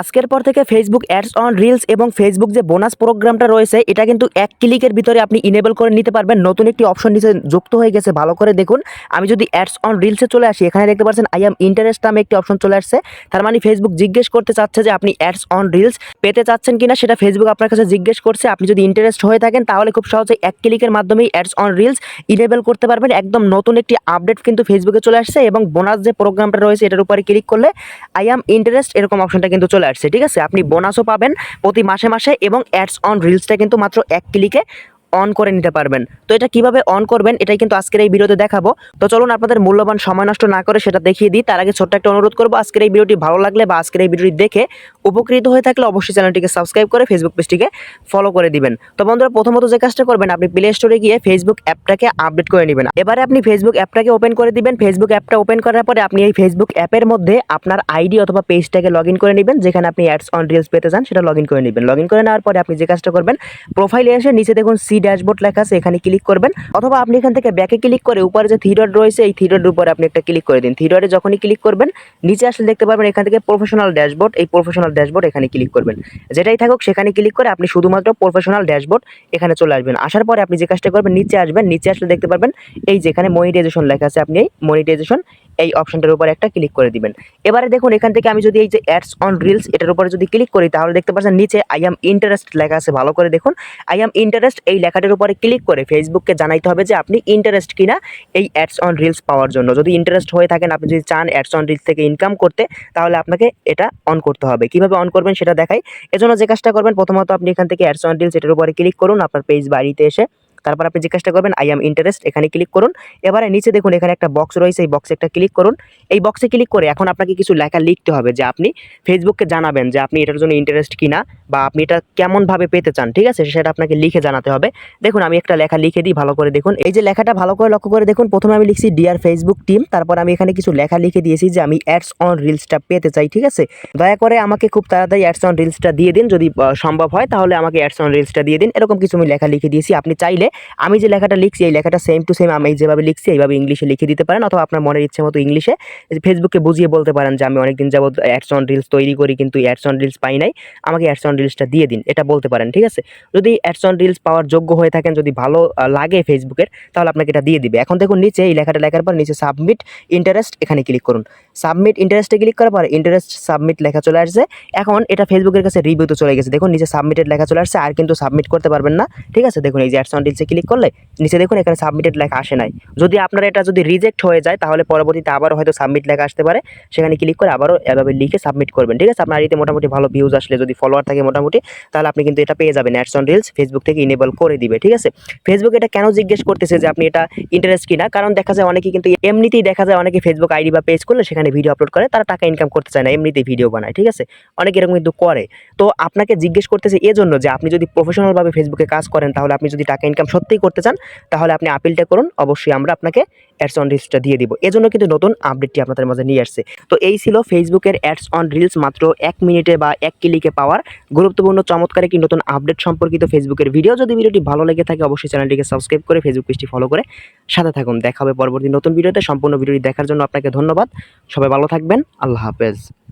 আজকের পর থেকে ফেসবুক অ্যাডস অন রিলস এবং ফেসবুক যে বোনাস প্রোগ্রামটা রয়েছে, এটা কিন্তু এক ক্লিকের ভিতরে আপনি ইনেবল করে নিতে পারবেন। নতুন একটি অপশন নিচে যুক্ত হয়ে গেছে, ভালো করে দেখুন। আমি যদি অ্যাডস অন রিলসে চলে আসি, এখানে দেখতে পাচ্ছেন আই এম ইন্টারেস্ট নামে একটি অপশন চলে আসছে। তার মানে ফেসবুক জিজ্ঞেস করতে চাচ্ছে যে, আপনি অ্যাডস অন রিলস পেতে চাচ্ছেন কিনা? সেটা ফেসবুক আপনার কাছে জিজ্ঞেস করছে। আপনি যদি ইন্টারেস্ট হয়ে থাকেন, তাহলে খুব সহজে এক ক্লিকের মাধ্যমেই অ্যাডস অন রিলস ইনেবল করতে পারবেন। একদম নতুন একটি আপডেট কিন্তু ফেসবুকে চলে আসছে এবং বোনাস যে প্রোগ্রামটা রয়েছে, এটার উপরে ক্লিক করলে আই অ্যাম ইন্টারেস্ট এরকম অপশনটা কিন্তু চলে আসছে, ঠিক আছে? আপনি বোনাসও পাবেন প্রতি মাসে মাসে এবং অ্যাডস অন রিলসটা কিন্তু মাত্র এক ক্লিকে অন করে নিতে পারবেন। তো এটা কীভাবে অন করবেন, এটাই কিন্তু আজকের এই ভিডিওতে দেখাবো। তো চলুন আপনাদের মূল্যবান সময় নষ্ট না করে সেটা দেখিয়ে দিই। তার আগে ছোট্ট একটা অনুরোধ করব, আজকের এই ভিডিওটি ভালো লাগলে বা আজকের এই ভিডিওটি দেখে উপকৃত হয়ে থাকলে অবশ্যই চ্যানেলটিকে সাবস্ক্রাইব করে ফেসবুক পেজটিকে ফলো করে দিবেন। তো বন্ধুরা, প্রথমত যে কাজটা করবেন, আপনি প্লে স্টোরে গিয়ে ফেসবুক অ্যাপটাকে আপডেট করে নেবেন। এবারে আপনি ফেসবুক অ্যাপটাকে ওপেন করে দিবেন। ফেসবুক অ্যাপটা ওপেন করার পরে আপনি এই ফেসবুক অ্যাপের মধ্যে আপনার আইডি অথবা পেজটাকে লগ করে নেবেন। যেখানে আপনি অ্যাডস অন রিলস পেতে চান, সেটা লগ করে নেবেন। লগ করে নেওয়ার পরে আপনি যে কাজটা করবেন প্রোফাইলে এসে নিচে দেখুন সি ড্যাশবোর্ড লেখা আছে, এখানে ক্লিক করবেন। অথবা আপনি এখান থেকে ব্যাকে ক্লিক করে উপরে যে থিরড রয়েছে, এই থিরডের উপরে আপনি একটা ক্লিক করে দিন। থিরডে যখনই ক্লিক করবেন, নিচে আসলে দেখতে পারবেন এখান থেকে প্রফেশনাল ড্যাশবোর্ড এই প্রফেশনাল ড্যাশবোর্ড এখানে ক্লিক করবেন। যেটাই থাকুক, সেখানে ক্লিক করে আপনি শুধুমাত্র প্রফেশনাল ড্যাশবোর্ড এখানে চলে আসবেন। আসার পরে আপনি যে কাজটা করবেন, নিচে আসবেন, নিচে আসলে দেখতে পারবেন, এই যেখানে মনিটাইজেশন লেখা আছে, আপনি এই মনিটাইজেশন এই অপশনটার উপর একটা ক্লিক করে দিবেন। এবারে দেখুন, এখান থেকে আমি যদি এই যে অ্যাডস অন রিলস এটার উপরে যদি ক্লিক করি, তাহলে দেখতে পাচ্ছেন নিচে আই এম ইন্টারেস্ট লেখা আছে, ভালো করে দেখুন। আই এম ইন্টারেস্ট এই লেখাটার উপরে ক্লিক করে ফেসবুককে জানাইতে হবে যে আপনি ইন্টারেস্ট কিনা এই অ্যাডস অন রিলস পাওয়ার জন্য। যদি ইন্টারেস্ট হয়ে থাকেন, আপনি যদি চান অ্যাডস অন রিলস থেকে ইনকাম করতে, তাহলে আপনাকে এটা অন করতে হবে। কীভাবে অন করবেন সেটা দেখাই। এজন্য যে কাজটা করবেন, প্রথমত আপনি এখান থেকে অ্যাডস অন রিলস এটার উপরে ক্লিক করুন, আপনার পেজ বাড়িতে এসে তারপর আপনি কাজটা করবেন আই এম ইন্টারেস্ট এখানে ক্লিক করুন। এবারে নিচে দেখুন, এখানে একটা বক্স রয়েছে, এই বক্সে একটা ক্লিক করুন। এই বক্সে ক্লিক করে এখন আপনাকে কিছু লেখা লিখতে হবে যে আপনি ফেসবুককে জানাবেন যে আপনি এটার জন্য ইন্টারেস্ট কিনা বা আপনি এটা কেমনভাবে পেতে চান, ঠিক আছে? সেটা আপনাকে লিখে জানাতে হবে। দেখুন, আমি একটা লেখা লিখে দিই, ভালো করে দেখুন। এই যে লেখাটা ভালো করে লক্ষ্য করে দেখুন, প্রথমে আমি লিখছি ডিয়ার ফেসবুক টিম তারপর আমি এখানে কিছু লেখা লিখে দিয়েছি যে আমি অ্যাডস অন রিলসটা পেতে চাই, ঠিক আছে? দয়া করে আমাকে খুব তাড়াতাড়ি অ্যাডস অন রিলসটা দিয়ে দিন, যদি সম্ভব হয়, তাহলে আমাকে অ্যাডস অন রিলসটা দিয়ে দিন। এরকম কিছু আমি লেখা লিখে দিয়েছি। আপনি চাইলে আমি যে লেখাটা লিখছি, এই লেখাটা সেম টু সেম আমি যেভাবে লিখছি, এইভাবে ইংলিশে লিখে দিতে পারেন অথবা আপনার মনের ইচ্ছে মতো ইংলিশে ফেসবুকে বুঝিয়ে বলতে পারেন যে, আমি অনেকদিন যাবত অ্যাডস অন রিলস তৈরি করি, কিন্তু অ্যাডস অন রিলস পাই নাই। আমাকে অ্যাডস অন রিলসটা দিয়ে দিন। এটা বলতে পারেন, ঠিক আছে? যদি অ্যাডস অন রিলস পাওয়ার যোগ্য হয়ে থাকেন, যদি ভালো লাগে ফেসবুকের তাহলে আপনাকে এটা দিয়ে দিবে। এখন দেখুন নিচে এই লেখাটা লেখার পর নিচে সাবমিট ইন্টারেস্ট এখানে ক্লিক করুন। সাবমিট ইন্টারেস্টে ক্লিক করার পর ইন্টারেস্ট সাবমিট লেখা চলে আসছে। এখন এটা ফেসবুকের কাছে রিভিউতে চলে গেছে। দেখুন নিচে সাবমিটেড লেখা চলে আসছে, আর কিন্তু সাবমিট করতে পারবেন না। ঠিক আছে? দেখুন এই যে অ্যাডস অন রিলসে ক্লিক করলে নিচে দেখুন এখানে সাবমিটেড লেখা আসে নাই। যদি আপনার এটা যদি রিজেক্ট হয়ে যায়, তাহলে পরবর্তীতে আবারও হয়তো সাবমিট লেখা আসতে পারে। সেখানে ক্লিক করে আবারও এভাবে লিখে সাবমিট করবেন। ঠিক আছে? আপনার এতে মোটামুটি ভালো ভিউজ আসলে যদি ফলোয়ার থাকে মোটামুটি, তাহলে আপনি কিন্তু এটা পেয়ে যাবেন অ্যাডস অন রিলস ফেসবুক থেকে ইনেবল করে দিবে। ঠিক আছে? ফেসবুক এটা কেন জিজ্ঞেস করতেছে যে আপনি এটা ইন্টারেস্ট কিনা? কারণ দেখা যায় অনেকে কিন্তু এমনিতেই দেখা যায় অনেকে ফেসবুক আইডি বা পেজ করলে সেখানে ভিডিও আপলোড করে, তারা টাকা ইনকাম করতে চায় না, এমনিতেই ভিডিও বানায়। ঠিক আছে? অনেকে এরকম কিন্তু করে। তো আপনাকে জিজ্ঞেস করতেছে এজন্য যে আপনি যদি প্রফেশনালভাবে ফেসবুকে কাজ করেন, তাহলে আপনি যদি টাকা ইনকাম সত্যিই করতে চান, তাহলে আপনি আপিলটা করুন। অবশ্যই আমরা আপনাকে অ্যাডস অন রিলসটা দিয়ে দিব। এজন্য কিন্তু নতুন আপডেটটি আপনাদের মাঝে নিয়ে আসছে। তো এই ছিল ফেসবুকের অ্যাডস অন রিলস মাত্র এক মিনিটে বা এক ক্লিকে পাওয়ার গুরুত্বপূর্ণ, চমৎকার একটি নতুন আপডেট সম্পর্কিত ফেসবুকের ভিডিও যদি ভিডিওটি ভালো লেগে থাকে, অবশ্যই চ্যানেলটিকে সাবস্ক্রাইব করে ফেসবুক পেজটি ফলো করে সাথে থাকুন। দেখা হবে পরবর্তী নতুন ভিডিওতে সম্পূর্ণ ভিডিওটি দেখার জন্য আপনাকে ধন্যবাদ। সবাই ভালো থাকবেন। আল্লাহ হাফেজ।